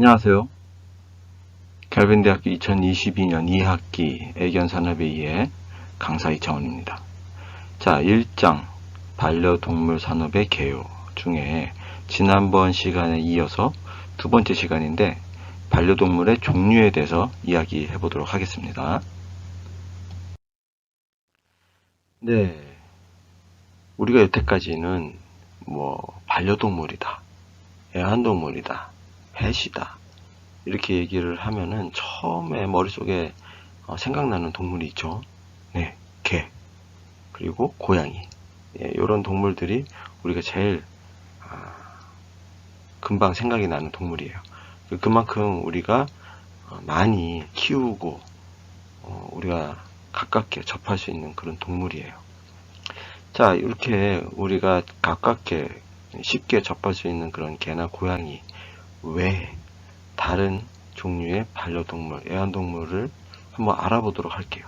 안녕하세요. 캘빈대학교 2022년 2학기 애견산업에 강사 이창원입니다. 자, 1장 반려동물 산업의 개요 중에 지난번 시간에 이어서 두 번째 시간인데 반려동물의 종류에 대해서 이야기해 보도록 하겠습니다. 네. 우리가 여태까지는 뭐 반려동물이다. 애완동물이다. 펫이다. 이렇게 얘기를 하면은 처음에 머릿속에 어, 생각나는 동물이 있죠. 네, 개. 그리고 고양이. 예, 이런 동물들이 우리가 제일 아, 금방 생각이 나는 동물이에요. 그만큼 우리가 어, 많이 키우고 어, 우리가 가깝게 접할 수 있는 그런 동물이에요. 자, 이렇게 우리가 가깝게 쉽게 접할 수 있는 그런 개나 고양이 외에 다른 종류의 반려동물, 애완동물을 한번 알아보도록 할게요.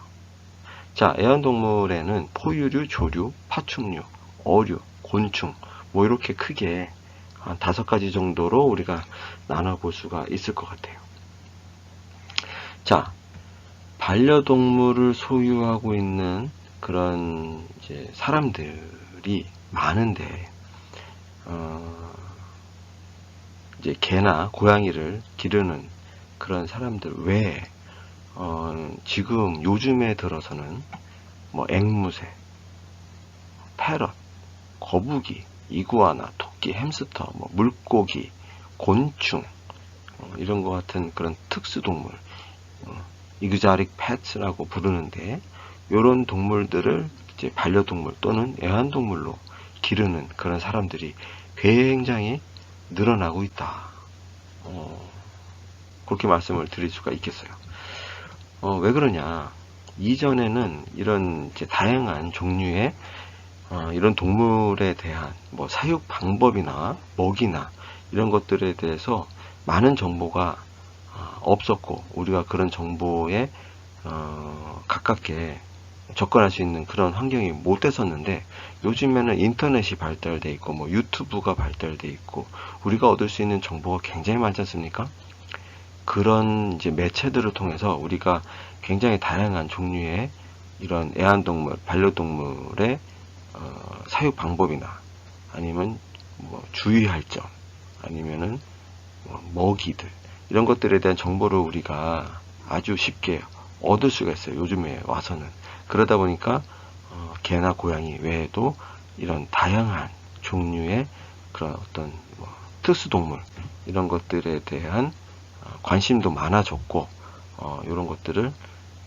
자, 애완동물에는 포유류, 조류, 파충류, 어류, 곤충, 뭐 이렇게 크게 한 다섯 가지 정도로 우리가 나눠볼 수가 있을 것 같아요. 자, 반려동물을 소유하고 있는 그런 이제 사람들이 많은데, 어, 이제 개나 고양이를 기르는 그런 사람들 외에, 어, 지금 요즘에 들어서는 뭐 앵무새, 패럿, 거북이, 이구아나, 토끼, 햄스터, 뭐 물고기, 곤충, 어, 이런 것 같은 그런 특수동물, 어, 이그자릭 펫스라고 부르는데, 이런 동물들을 이제 반려동물 또는 애완동물로 기르는 그런 사람들이 굉장히 늘어나고 있다. 어, 그렇게 말씀을 드릴 수가 있겠어요. 어, 왜 그러냐. 이전에는 이런 다양한 종류의 어, 이런 동물에 대한 뭐 사육 방법이나 먹이나 이런 것들에 대해서 많은 정보가 어, 없었고 우리가 그런 정보에 어, 가깝게 접근할 수 있는 그런 환경이 못 됐었는데 요즘에는 인터넷이 발달돼 있고 뭐 유튜브가 발달돼 있고 우리가 얻을 수 있는 정보가 굉장히 많지 않습니까? 그런 이제 매체들을 통해서 우리가 굉장히 다양한 종류의 이런 애완동물, 반려동물의 어, 사육 방법이나 아니면 뭐 주의할 점 아니면은 뭐 먹이들 이런 것들에 대한 정보를 우리가 아주 쉽게 얻을 수가 있어요. 요즘에 와서는 그러다 보니까 어, 개나 고양이 외에도 이런 다양한 종류의 그런 어떤 뭐 특수동물 이런 것들에 대한 어, 관심도 많아졌고 어, 이런 것들을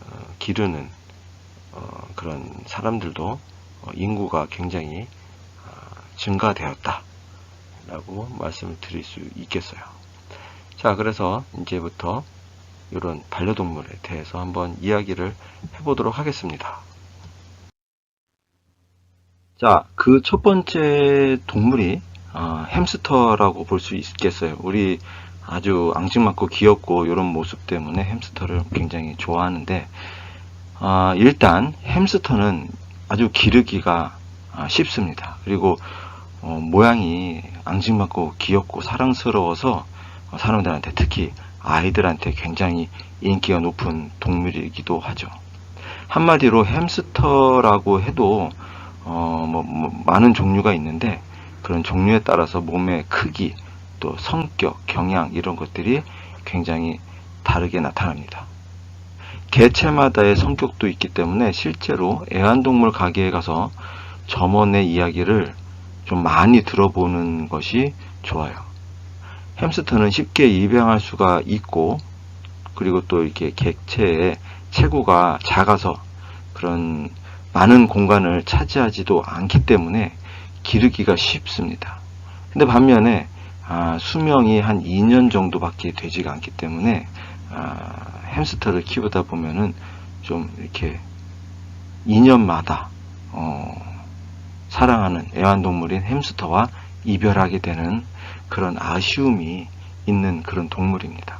어, 기르는 어, 그런 사람들도 어, 인구가 굉장히 어, 증가되었다 라고 말씀을 드릴 수 있겠어요. 자 그래서 이제부터 이런 반려동물에 대해서 한번 이야기를 해보도록 하겠습니다 자 그 첫 번째 동물이 어, 햄스터라고 볼 수 있겠어요 우리 아주 앙증맞고 귀엽고 이런 모습 때문에 햄스터를 굉장히 좋아하는데 아, 일단 햄스터는 아주 기르기가 아, 쉽습니다. 그리고 어, 모양이 앙증맞고 귀엽고 사랑스러워서 어, 사람들한테 특히 아이들한테 굉장히 인기가 높은 동물이기도 하죠. 한마디로 햄스터라고 해도 어, 뭐, 뭐 많은 종류가 있는데 그런 종류에 따라서 몸의 크기, 또 성격, 경향 이런 것들이 굉장히 다르게 나타납니다. 개체마다의 성격도 있기 때문에 실제로 애완동물 가게에 가서 점원의 이야기를 좀 많이 들어보는 것이 좋아요. 햄스터는 쉽게 입양할 수가 있고 그리고 또 이렇게 객체의 체구가 작아서 그런 많은 공간을 차지하지도 않기 때문에 기르기가 쉽습니다. 근데 반면에 아, 수명이 한 2년 정도밖에 되지가 않기 때문에 아, 햄스터를 키우다 보면은 좀 이렇게 2년마다 어, 사랑하는 애완동물인 햄스터와 이별하게 되는 그런 아쉬움이 있는 그런 동물입니다.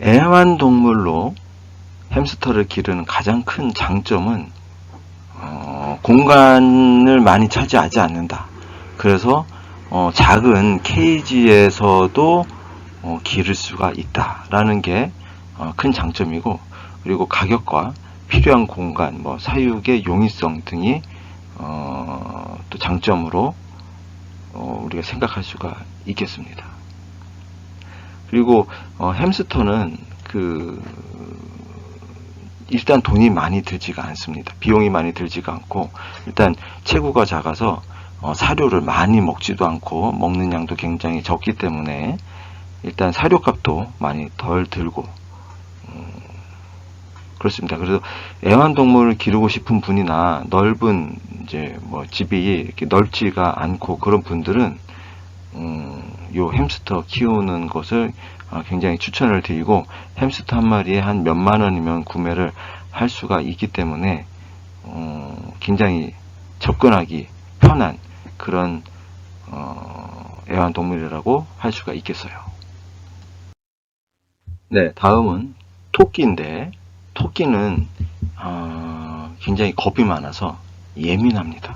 애완동물로 햄스터를 기르는 가장 큰 장점은 어, 공간을 많이 차지하지 않는다. 그래서 어, 작은 케이지에서도 어, 기를 수가 있다라는 게 어, 큰 장점이고 그리고 가격과 필요한 공간, 뭐 사육의 용이성 등이 어, 또 장점으로 어, 우리가 생각할 수가 있겠습니다. 그리고 어, 햄스터는 그 일단 돈이 많이 들지가 않습니다. 비용이 많이 들지가 않고 일단 체구가 작아서 어, 사료를 많이 먹지도 않고 먹는 양도 굉장히 적기 때문에 일단 사료값도 많이 덜 들고 음, 그렇습니다. 그래서 애완동물을 기르고 싶은 분이나 넓은 이제 뭐 집이 이렇게 넓지가 않고 그런 분들은 음, 요 햄스터 키우는 것을 어, 굉장히 추천을 드리고 햄스터 한 마리에 한 몇만 원이면 구매를 할 수가 있기 때문에 어, 굉장히 접근하기 편한 그런 어, 애완동물이라고 할 수가 있겠어요. 네, 다음은 토끼인데 토끼는 어, 굉장히 겁이 많아서 예민합니다.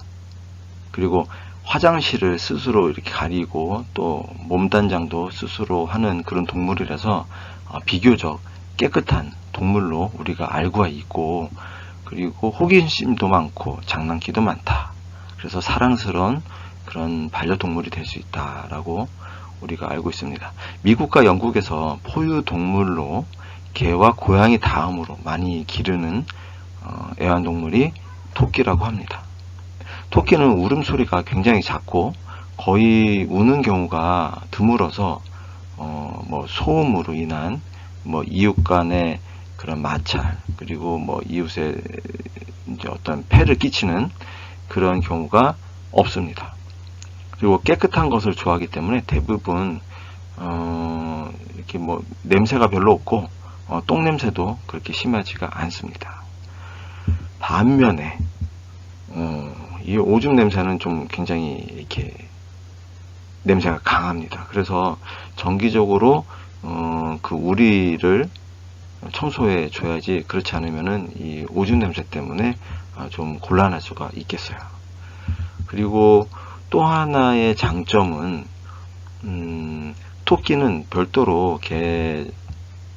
그리고 화장실을 스스로 이렇게 가리고 또 몸단장도 스스로 하는 그런 동물이라서 어, 비교적 깨끗한 동물로 우리가 알고 있고 그리고 호기심도 많고 장난기도 많다. 그래서 사랑스러운 그런 반려동물이 될 수 있다라고 우리가 알고 있습니다. 미국과 영국에서 포유 동물로 개와 고양이 다음으로 많이 기르는 어, 애완동물이 토끼라고 합니다. 토끼는 울음소리가 굉장히 작고 거의 우는 경우가 드물어서 어, 뭐 소음으로 인한 뭐 이웃 간의 그런 마찰 그리고 뭐 이웃에 이제 어떤 폐를 끼치는 그런 경우가 없습니다. 그리고 깨끗한 것을 좋아하기 때문에 대부분 어, 이렇게 뭐 냄새가 별로 없고 어, 똥 냄새도 그렇게 심하지가 않습니다. 반면에 어, 이 오줌 냄새는 좀 굉장히 이렇게 냄새가 강합니다. 그래서 정기적으로 어, 그 우리를 청소해 줘야지 그렇지 않으면은 이 오줌 냄새 때문에 아, 좀 곤란할 수가 있겠어요. 그리고 또 하나의 장점은 음, 토끼는 별도로 개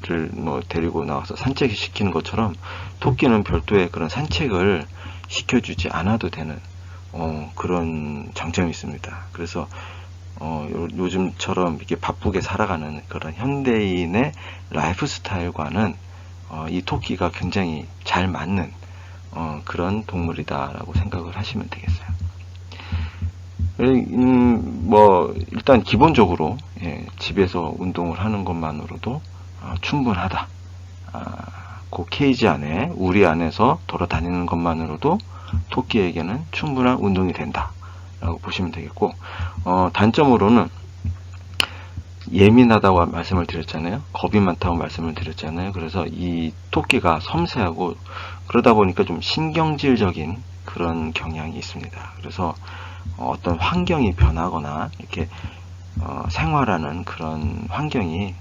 를 뭐 데리고 나와서 산책을 시키는 것처럼 토끼는 별도의 그런 산책을 시켜주지 않아도 되는 어, 그런 장점이 있습니다. 그래서 어, 요, 요즘처럼 이렇게 바쁘게 살아가는 그런 현대인의 라이프 스타일과는 어, 이 토끼가 굉장히 잘 맞는 어, 그런 동물이다라고 생각을 하시면 되겠어요. 음, 뭐 일단 기본적으로 예, 집에서 운동을 하는 것만으로도 어, 충분하다. 아, 그 케이지 안에 우리 안에서 돌아다니는 것만으로도 토끼에게는 충분한 운동이 된다. 라고 보시면 되겠고 어, 단점으로는 예민하다고 말씀을 드렸잖아요. 겁이 많다고 말씀을 드렸잖아요. 그래서 이 토끼가 섬세하고 그러다 보니까 좀 신경질적인 그런 경향이 있습니다. 그래서 어떤 환경이 변하거나 이렇게 어, 생활하는 그런 환경이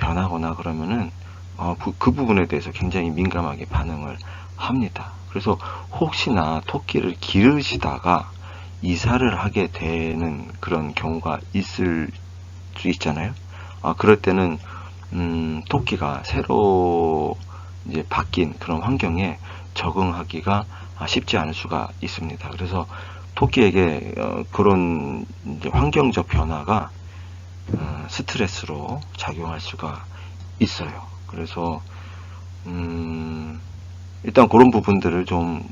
변하거나 그러면은 어, 그, 그 부분에 대해서 굉장히 민감하게 반응을 합니다. 그래서 혹시나 토끼를 기르시다가 이사를 하게 되는 그런 경우가 있을 수 있잖아요. 아, 그럴 때는 음, 토끼가 새로 이제 바뀐 그런 환경에 적응하기가 쉽지 않을 수가 있습니다. 그래서 토끼에게 어, 그런 환경적 변화가 어, 스트레스로 작용할 수가 있어요. 그래서 음, 일단 그런 부분들을 좀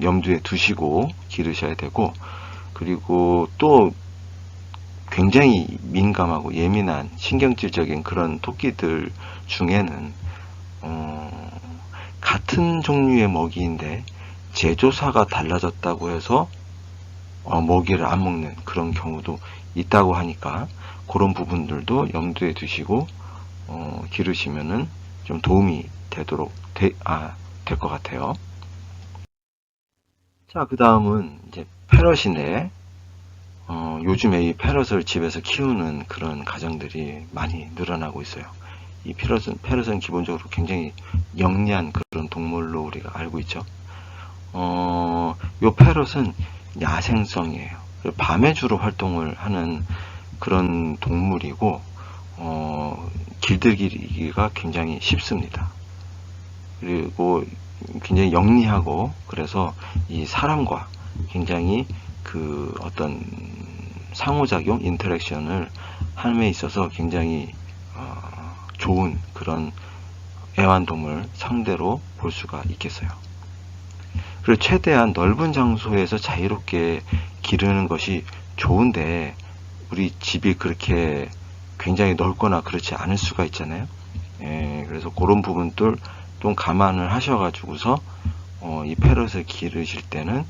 염두에 두시고 기르셔야 되고 그리고 또 굉장히 민감하고 예민한 신경질적인 그런 토끼들 중에는 어, 같은 종류의 먹이인데 제조사가 달라졌다고 해서 어, 먹이를 안 먹는 그런 경우도 있다고 하니까 그런 부분들도 염두에 두시고 어, 기르시면은 좀 도움이 되도록 되, 아, 될 것 같아요. 자, 그 다음은 이제 패럿인데 어, 요즘에 이 패럿을 집에서 키우는 그런 가정들이 많이 늘어나고 있어요. 이 패럿은, 패럿은 기본적으로 굉장히 영리한 그런 동물로 우리가 알고 있죠. 어, 요 패럿은 야생성이에요. 밤에 주로 활동을 하는 그런 동물이고 어, 길들이기가 굉장히 쉽습니다. 그리고 굉장히 영리하고 그래서 이 사람과 굉장히 그 어떤 상호작용, 인터랙션을 함에 있어서 굉장히 어, 좋은 그런 애완동물 상대로 볼 수가 있겠어요. 그리고 최대한 넓은 장소에서 자유롭게 기르는 것이 좋은데 우리 집이 그렇게 굉장히 넓거나 그렇지 않을 수가 있잖아요. 예, 그래서 그런 부분들 좀 감안을 하셔가지고서 어, 이 패럿을 기르실 때는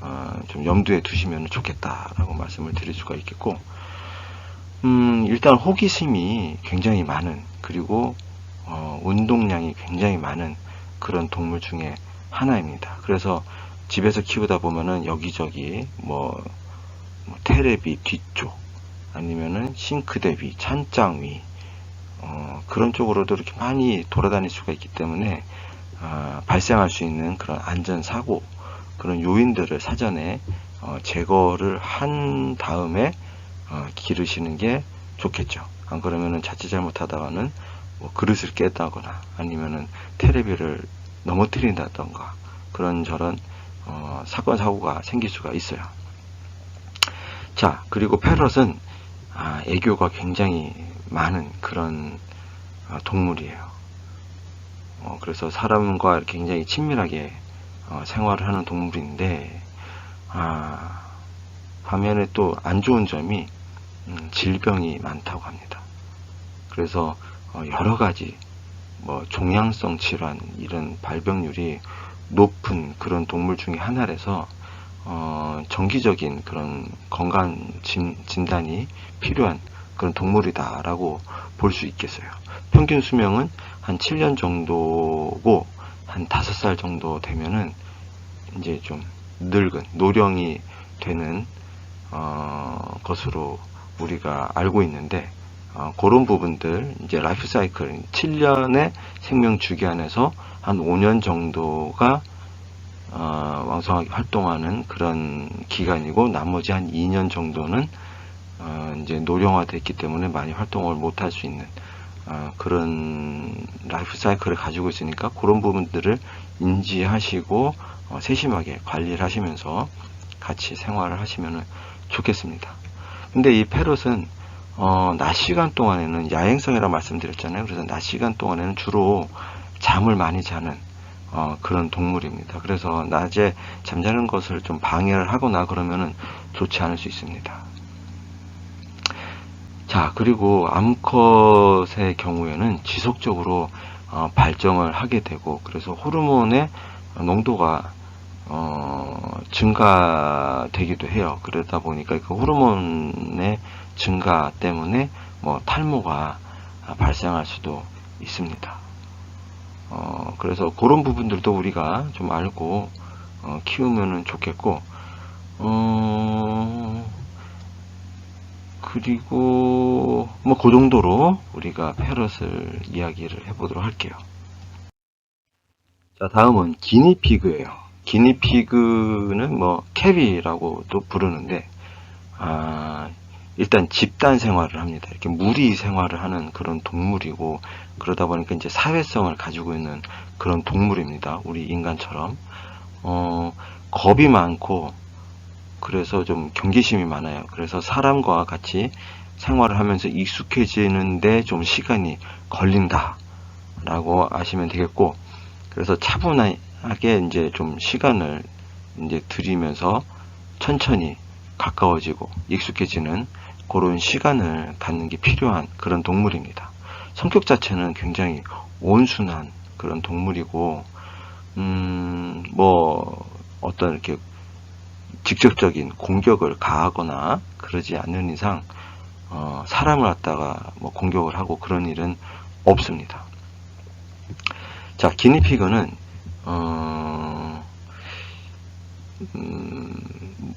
어, 좀 염두에 두시면 좋겠다라고 말씀을 드릴 수가 있겠고, 음, 일단 호기심이 굉장히 많은 그리고 어, 운동량이 굉장히 많은 그런 동물 중에 하나입니다. 그래서 집에서 키우다 보면은 여기저기 뭐, 뭐 테레비 뒤쪽 아니면은 싱크대 위, 찬장 위 어, 그런 쪽으로도 이렇게 많이 돌아다닐 수가 있기 때문에 아, 발생할 수 있는 그런 안전 사고 그런 요인들을 사전에 어, 제거를 한 다음에 어, 기르시는 게 좋겠죠. 안 그러면은 자칫 잘못하다가는 뭐 그릇을 깼다거나 아니면은 테레비를 넘어뜨린다던가 그런 저런 어, 사건 사고가 생길 수가 있어요. 자 그리고 패럿은 아, 애교가 굉장히 많은 그런 아, 동물이에요. 어, 그래서 사람과 굉장히 친밀하게 어, 생활을 하는 동물인데 아, 반면에 또 안 좋은 점이 음, 질병이 많다고 합니다. 그래서 어, 여러 가지 뭐 종양성 질환 이런 발병률이 높은 그런 동물 중에 하나라서 어, 정기적인 그런 건강 진, 진단이 필요한 그런 동물이다라고 볼 수 있겠어요. 평균 수명은 한 7년 정도고 한 5살 정도 되면은 이제 좀 늙은 노령이 되는 어, 것으로 우리가 알고 있는데 어, 그런 부분들 이제 라이프 사이클 7년의 생명 주기 안에서 한 5년 정도가 어, 왕성하게 활동하는 그런 기간이고 나머지 한 2년 정도는 어, 이제 노령화됐기 때문에 많이 활동을 못 할 수 있는 어, 그런 라이프 사이클을 가지고 있으니까 그런 부분들을 인지하시고 어, 세심하게 관리를 하시면서 같이 생활을 하시면 좋겠습니다. 근데 이 페롯은 어, 낮 시간 동안에는 야행성이라고 말씀드렸잖아요. 그래서 낮 시간 동안에는 주로 잠을 많이 자는 어, 그런 동물입니다. 그래서 낮에 잠자는 것을 좀 방해를 하거나 그러면은 좋지 않을 수 있습니다. 자, 그리고 암컷의 경우에는 지속적으로 어, 발정을 하게 되고, 그래서 호르몬의 농도가 어, 증가되기도 해요. 그러다 보니까 그 호르몬의 증가 때문에 뭐 탈모가 발생할 수도 있습니다. 어, 그래서 그런 부분들도 우리가 좀 알고 어, 키우면 좋겠고, 어, 그리고 뭐 그 정도로 우리가 패럿을 이야기를 해보도록 할게요. 자 다음은 기니피그예요. 기니피그는 뭐 캐비라고도 부르는데 아, 일단 집단 생활을 합니다. 이렇게 무리 생활을 하는 그런 동물이고 그러다 보니까 이제 사회성을 가지고 있는 그런 동물입니다. 우리 인간처럼 어, 겁이 많고 그래서 좀 경계심이 많아요. 그래서 사람과 같이 생활을 하면서 익숙해지는데 좀 시간이 걸린다. 라고 아시면 되겠고, 그래서 차분하게 이제 좀 시간을 이제 들이면서 천천히 가까워지고 익숙해지는 그런 시간을 갖는 게 필요한 그런 동물입니다. 성격 자체는 굉장히 온순한 그런 동물이고, 음, 뭐, 어떤 이렇게 직접적인 공격을 가하거나 그러지 않는 이상 어, 사람을 갖다가 뭐 공격을 하고 그런 일은 없습니다. 자, 기니피그는 어, 음,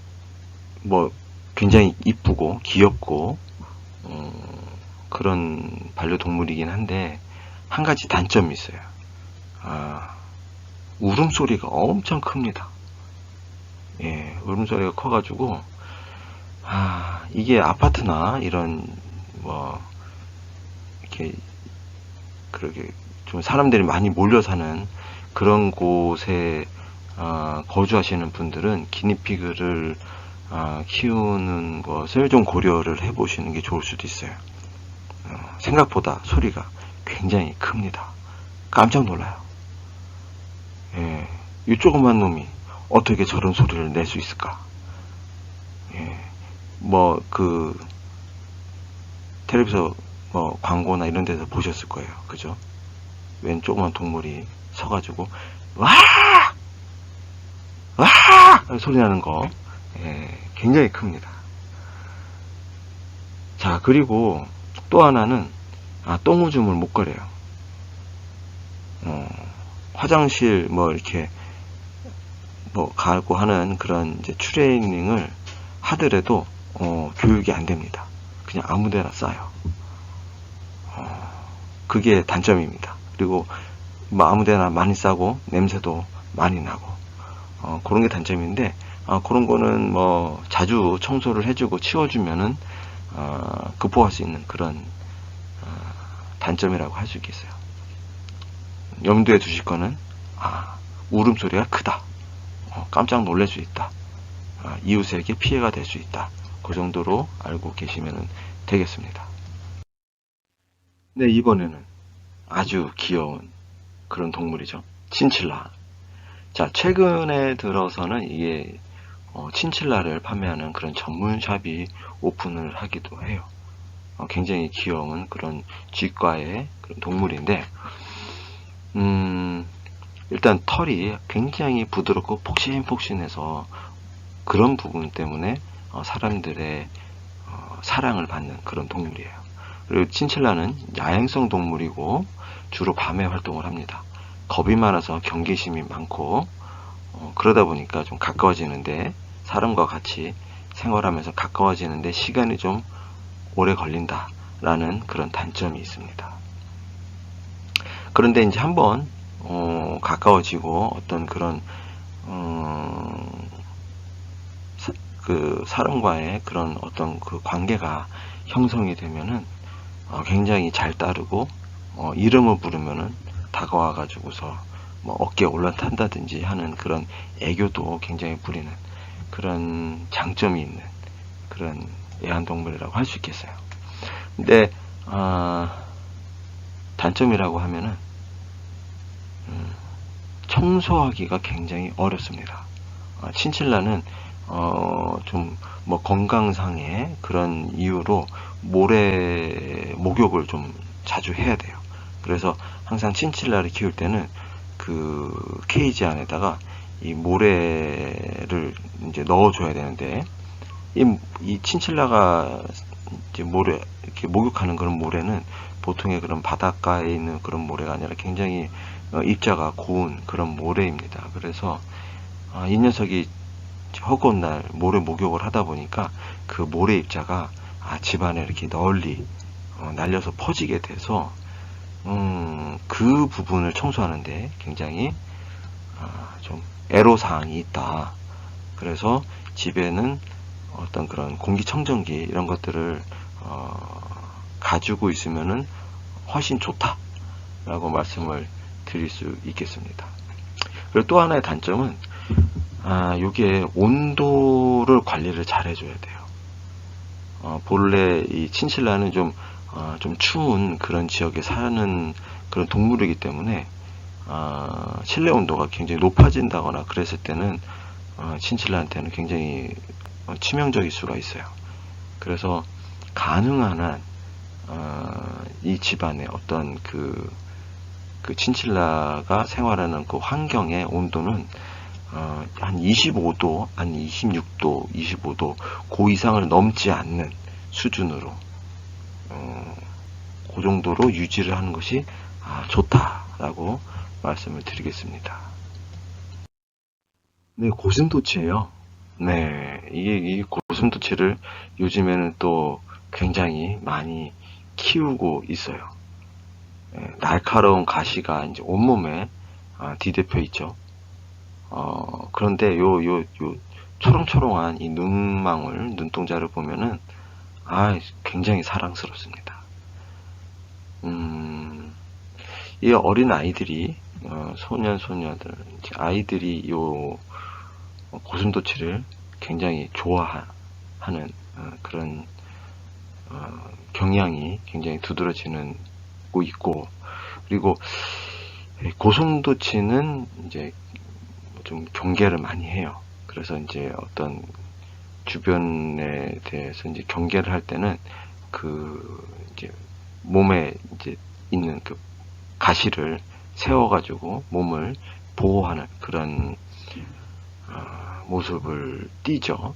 뭐 굉장히 이쁘고 귀엽고 어, 그런 반려동물이긴 한데 한 가지 단점이 있어요. 아, 울음소리가 엄청 큽니다. 예, 울음소리가 커가지고, 아, 이게 아파트나 이런 뭐 이렇게 그렇게 좀 사람들이 많이 몰려 사는 그런 곳에 아, 거주하시는 분들은 기니피그를 아, 키우는 것을 좀 고려를 해 보시는 게 좋을 수도 있어요. 어, 생각보다 소리가 굉장히 큽니다. 깜짝 놀라요. 예, 이 조그만 놈이 어떻게 저런 소리를 낼 수 있을까? 예, 뭐, 그, 텔레비전 뭐 광고나 이런 데서 보셨을 거예요. 그죠? 웬 조그만 동물이 서가지고, 와! 와! 소리 나는 거. 예, 굉장히 큽니다. 자, 그리고 또 하나는, 아, 똥오줌을 못 거려요. 어, 화장실 뭐 이렇게 뭐 가고 하는 그런 이제 트레이닝을 하더라도 어, 교육이 안 됩니다. 그냥 아무데나 싸요. 어, 그게 단점입니다. 그리고 뭐 아무데나 많이 싸고 냄새도 많이 나고 어, 그런 게 단점인데 어, 그런 거는 뭐 자주 청소를 해주고 치워주면은 어, 극복할 수 있는 그런 어, 단점이라고 할 수 있겠어요. 염두에 두실 거는 아, 울음소리가 크다. 어, 깜짝 놀랄 수 있다. 아, 이웃에게 피해가 될 수 있다. 그 정도로 알고 계시면 되겠습니다. 네, 이번에는 아주 귀여운 그런 동물이죠. 친칠라. 자, 최근에 들어서는 이게 어, 친칠라를 판매하는 그런 전문 샵이 오픈을 하기도 해요. 어, 굉장히 귀여운 그런 쥐과의 그런 동물인데, 음, 일단 털이 굉장히 부드럽고 폭신폭신해서 그런 부분 때문에 어, 사람들의 어, 사랑을 받는 그런 동물이에요. 그리고 친칠라는 야행성 동물이고 주로 밤에 활동을 합니다. 겁이 많아서 경계심이 많고 어, 그러다 보니까 좀 가까워지는데 사람과 같이 생활하면서 가까워지는데 시간이 좀 오래 걸린다 라는 그런 단점이 있습니다. 그런데 이제 한번 어, 가까워지고 어떤 그런 어, 사, 그 사람과의 그런 어떤 그 관계가 형성이 되면은 어, 굉장히 잘 따르고 어, 이름을 부르면은 다가와 가지고서 뭐 어깨에 올라탄다든지 하는 그런 애교도 굉장히 부리는 그런 장점이 있는 그런 애완동물이라고 할 수 있겠어요. 근데 어, 단점이라고 하면은 음, 청소하기가 굉장히 어렵습니다. 어, 친칠라는 어, 좀 뭐 건강상의 그런 이유로 모래 목욕을 좀 자주 해야 돼요. 그래서 항상 친칠라를 키울 때는 그 케이지 안에다가 이 모래를 이제 넣어줘야 되는데 이, 이 친칠라가 이제 모래 이렇게 목욕하는 그런 모래는 보통의 그런 바닷가에 있는 그런 모래가 아니라 굉장히 어, 입자가 고운 그런 모래입니다. 그래서 아, 이 녀석이 허구한 날 모래 목욕을 하다 보니까 그 모래 입자가 아, 집안에 이렇게 널리 어, 날려서 퍼지게 돼서 음, 그 부분을 청소하는데 굉장히 아, 좀 애로사항이 있다. 그래서 집에는 어떤 그런 공기청정기 이런 것들을 어, 가지고 있으면은 훨씬 좋다라고 말씀을 드릴 수 있겠습니다. 그리고 또 하나의 단점은 아, 이게 온도를 관리를 잘 해줘야 돼요. 어, 본래 이 친칠라는 좀, 어, 좀 추운 그런 지역에 사는 그런 동물이기 때문에 어, 실내 온도가 굉장히 높아진다거나 그랬을 때는 어, 친칠라한테는 굉장히 어, 치명적일 수가 있어요. 그래서 가능한 한 어, 이 집안의 어떤 그, 그 친칠라가 생활하는 그 환경의 온도는 어, 한 25도, 한 26도, 25도, 그 이상을 넘지 않는 수준으로, 어, 그 정도로 유지를 하는 것이 아, 좋다라고 말씀을 드리겠습니다. 네, 고슴도치예요. 네, 이게 이 고슴도치를 요즘에는 또 굉장히 많이 키우고 있어요. 예, 날카로운 가시가 이제 온몸에 아, 뒤덮여 있죠. 어, 그런데 요, 요, 요 초롱초롱한 이 눈망울, 눈동자를 보면은 아, 굉장히 사랑스럽습니다. 음, 이 어린 아이들이, 어, 소년, 소녀들, 아이들이 요 고슴도치를 굉장히 좋아하는 어, 그런 어, 경향이 굉장히 두드러지는 고 있고, 그리고 고슴도치는 이제 좀 경계를 많이 해요. 그래서 이제 어떤 주변에 대해서 이제 경계를 할 때는 그 이제 몸에 이제 있는 그 가시를 세워가지고 몸을 보호하는 그런 어, 모습을 띠죠.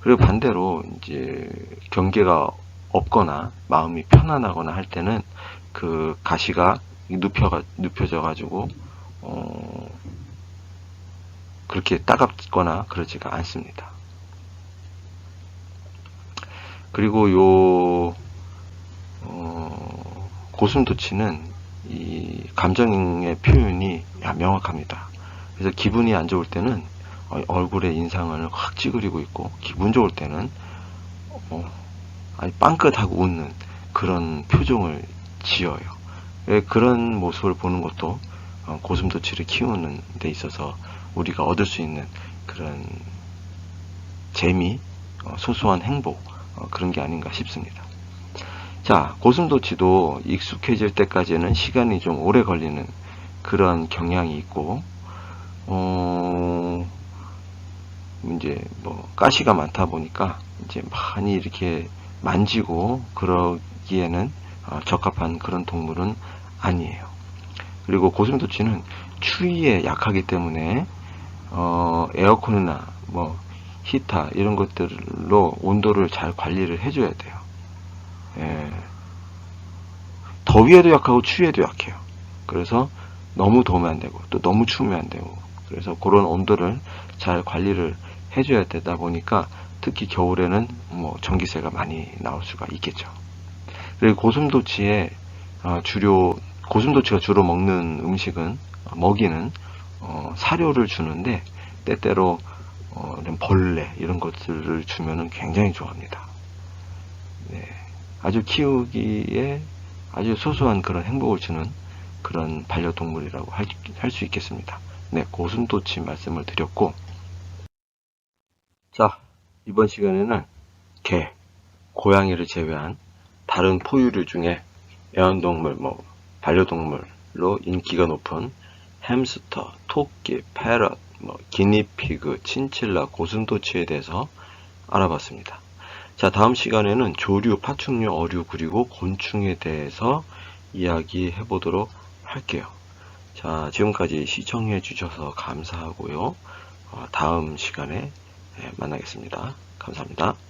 그리고 반대로 이제 경계가 없거나 마음이 편안하거나 할 때는 그 가시가 눕혀가 눕혀져 가지고 어 그렇게 따갑거나 그러지가 않습니다. 그리고 요 어, 고슴도치는 이 감정의 표현이 야, 명확합니다. 그래서 기분이 안 좋을 때는 어, 얼굴에 인상을 확 찌그리고 있고 기분 좋을 때는 어, 아니 빵긋하고 웃는 그런 표정을 지어요. 예, 그런 모습을 보는 것도 어, 고슴도치를 키우는 데 있어서 우리가 얻을 수 있는 그런 재미, 어, 소소한 행복 어, 그런 게 아닌가 싶습니다. 자, 고슴도치도 익숙해질 때까지는 시간이 좀 오래 걸리는 그런 경향이 있고, 어, 이제 뭐 가시가 많다 보니까 이제 많이 이렇게 만지고 그러기에는 어, 적합한 그런 동물은 아니에요. 그리고 고슴도치는 추위에 약하기 때문에 어, 에어컨이나 뭐 히타 이런 것들로 온도를 잘 관리를 해줘야 돼요. 예. 더위에도 약하고 추위에도 약해요. 그래서 너무 더우면 안 되고 또 너무 추우면 안 되고 그래서 그런 온도를 잘 관리를 해줘야 되다 보니까 특히 겨울에는 뭐 전기세가 많이 나올 수가 있겠죠. 그리고 고슴도치의 어, 주로 고슴도치가 주로 먹는 음식은 어, 먹이는 어, 사료를 주는데 때때로 어, 이런 벌레 이런 것들을 주면은 굉장히 좋아합니다. 네, 아주 키우기에 아주 소소한 그런 행복을 주는 그런 반려동물이라고 할 수 있겠습니다. 네, 고슴도치 말씀을 드렸고, 자, 이번 시간에는 개, 고양이를 제외한 다른 포유류 중에 애완동물, 뭐, 반려동물로 인기가 높은 햄스터, 토끼, 패럿, 뭐, 기니피그, 친칠라, 고슴도치에 대해서 알아봤습니다. 자, 다음 시간에는 조류, 파충류, 어류, 그리고 곤충에 대해서 이야기해 보도록 할게요. 자, 지금까지 시청해 주셔서 감사하고요. 어, 다음 시간에 네, 만나겠습니다. 감사합니다.